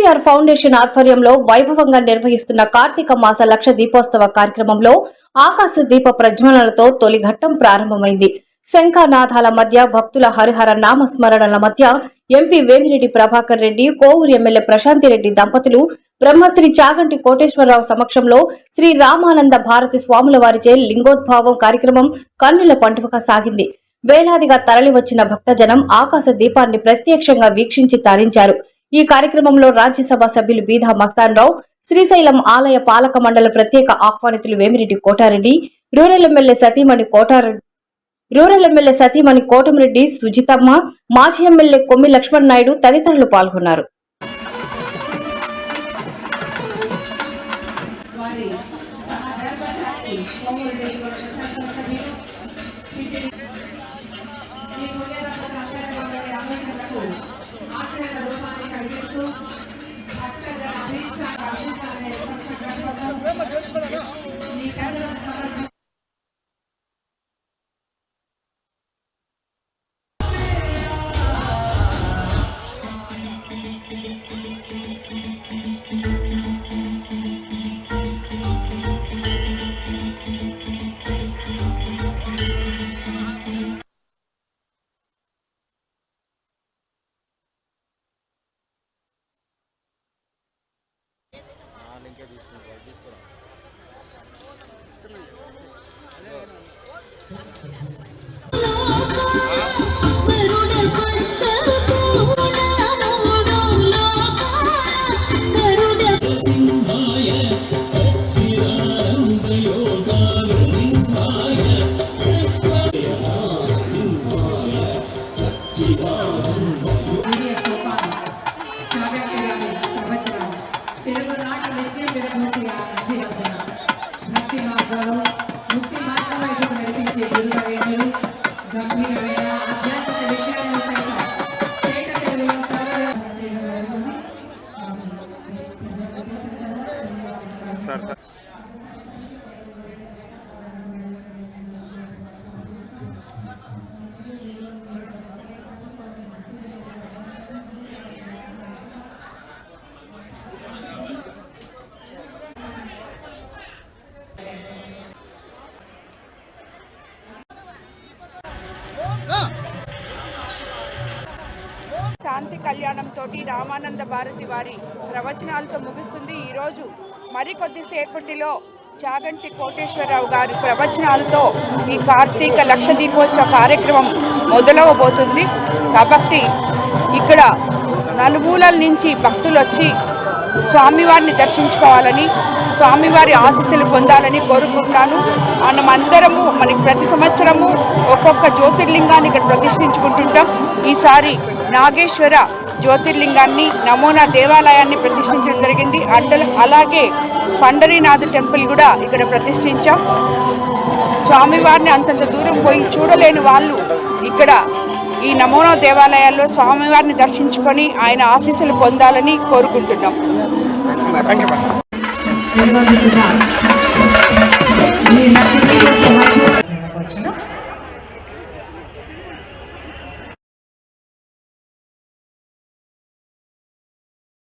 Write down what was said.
DPR foundation ఆధ్వర్యంలో వైభవంగా నిర్వహిస్తున్న కార్తీక మాస లక్ష దీపోత్సవ కార్యక్రమంలో ఆకాశ దీప ప్రజ్వలనలతో తొలి ఘట్టం ప్రారంభమైంది. శంఖానాథాల మధ్య భక్తుల హరిహర నామస్మరణల మధ్య ఎంపీ వేమిరెడ్డి ప్రభాకర్ రెడ్డి కోవూరు ఎమ్మెల్యే ప్రశాంతిరెడ్డి దంపతులు బ్రహ్మశ్రీ చాగంటి కోటేశ్వరరావు సమక్షంలో శ్రీ రామానంద భారతి స్వాముల వారిచే లింగోద్భావం కార్యక్రమం కన్నుల పండుగగా సాగింది. వేలాదిగా తరలివచ్చిన భక్తజనం ఆకాశ దీపాన్ని ప్రత్యక్షంగా వీక్షించి తరించారు. ఈ కార్యక్రమంలో రాజ్యసభ సభ్యులు బీధా మస్తాన్రావు శ్రీశైలం ఆలయ పాలక మండల ప్రత్యేక ఆహ్వానితులు వేమిరెడ్డి కోటారెడ్డి రూరల్ ఎమ్మెల్యే సతీమణి కోటారెడ్డి రూరల్ ఎమ్మెల్యే సతీమణి కోటమిరెడ్డి సుజితమ్మ మాజీ ఎమ్మెల్యే కొమ్మి లక్ష్మణ్ నాయుడు తదితరులు పాల్గొన్నారు. ఈ It is. చాగంటి గారి తెలుగు నాట నిత్యం విరమూసి అభివర్ధన భక్తి మార్గాలు ముక్తి మార్గం వైపుకు నడిపించే గురువు శాంతి కళ్యాణంతో రామానంద భారతి వారి ప్రవచనాలతో ముగుస్తుంది. ఈరోజు మరికొద్దిసేపటిలో చాగంటి కోటేశ్వరరావు గారి ప్రవచనాలతో ఈ కార్తీక లక్ష దీపోత్సవ కార్యక్రమం మొదలవబోతుంది. కాబట్టి ఇక్కడ నలుమూలల నుంచి భక్తులు వచ్చి స్వామివారిని దర్శించుకోవాలని స్వామివారి ఆశీస్సులు పొందాలని కోరుకుంటున్నాను. మనమందరము మనకి ప్రతి సంవత్సరము ఒక్కొక్క జ్యోతిర్లింగాన్ని ఇక్కడ ప్రతిష్ఠించుకుంటుంటాం. ఈసారి నాగేశ్వర జ్యోతిర్లింగాన్ని నమూనా దేవాలయాన్ని ప్రతిష్ఠించడం జరిగింది. అంటల అలాగే పండరీనాథ్ టెంపుల్ కూడా ఇక్కడ ప్రతిష్ఠించాం. స్వామివారిని అంతంత దూరం పోయి చూడలేని వాళ్ళు ఇక్కడ ఈ నమూనా దేవాలయాల్లో స్వామివారిని దర్శించుకొని ఆయన ఆశీస్సులు పొందాలని కోరుకుంటున్నాం.